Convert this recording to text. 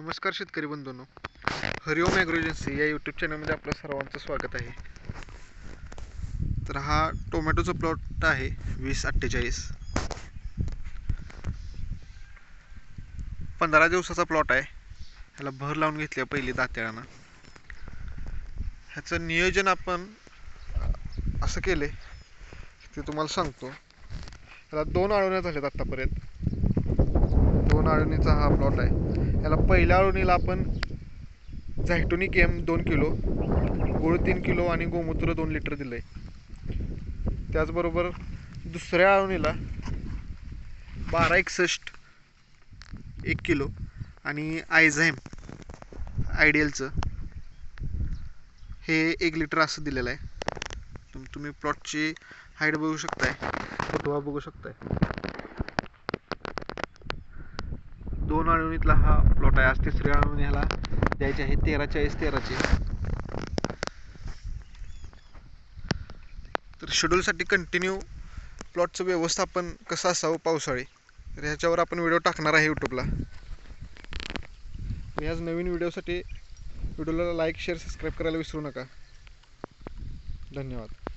नमस्कार शेतकरी बंधूंनो. हरिओम ॲग्रो एजन्सी या यूट्यूब चॅनलमध्ये आपलं सर्वांचं स्वागत आहे. तर हा टोमॅटोचा प्लॉट आहे वीस अठ्ठेचाळीस. पंधरा दिवसाचा प्लॉट आहे. ह्याला भर लावून घेतली आहे पहिली दात्याळानं. ह्याचं नियोजन आपण असं केले ते तुम्हाला सांगतो. ह्याला दोन आळवण्या झाल्यात आत्तापर्यंत अळणीचा हा प्लॉट आहे. याला पहिल्या अळणीला आपण झायटोनिक एम दोन किलो गुळ तीन किलो आणि गोमूत्र दोन लिटर दिलं आहे त्याचबरोबर दुसऱ्या अळणीला बारा एकसष्ट एक किलो आणि आयझाईम आयडियलचं हे एक लिटर असं दिलेलं आहे. तुम्ही प्लॉटची हाईट बघू शकताय. फुटवा बघू शकताय. दोन आळवणीतला हा प्लॉट आहे. आज तिसऱ्या आळवणी ह्याला द्यायचे आहे. तेरा चाळीस तेराचे. तर शेड्यूलसाठी कंटिन्यू प्लॉटचं व्यवस्थापन कसं असावं पावसाळी? तर ह्याच्यावर आपण व्हिडिओ टाकणार आहे यूट्यूबला आणि आज नवीन व्हिडिओसाठी व्हिडिओला लाईक शेअर सबस्क्राईब करायला विसरू नका. धन्यवाद.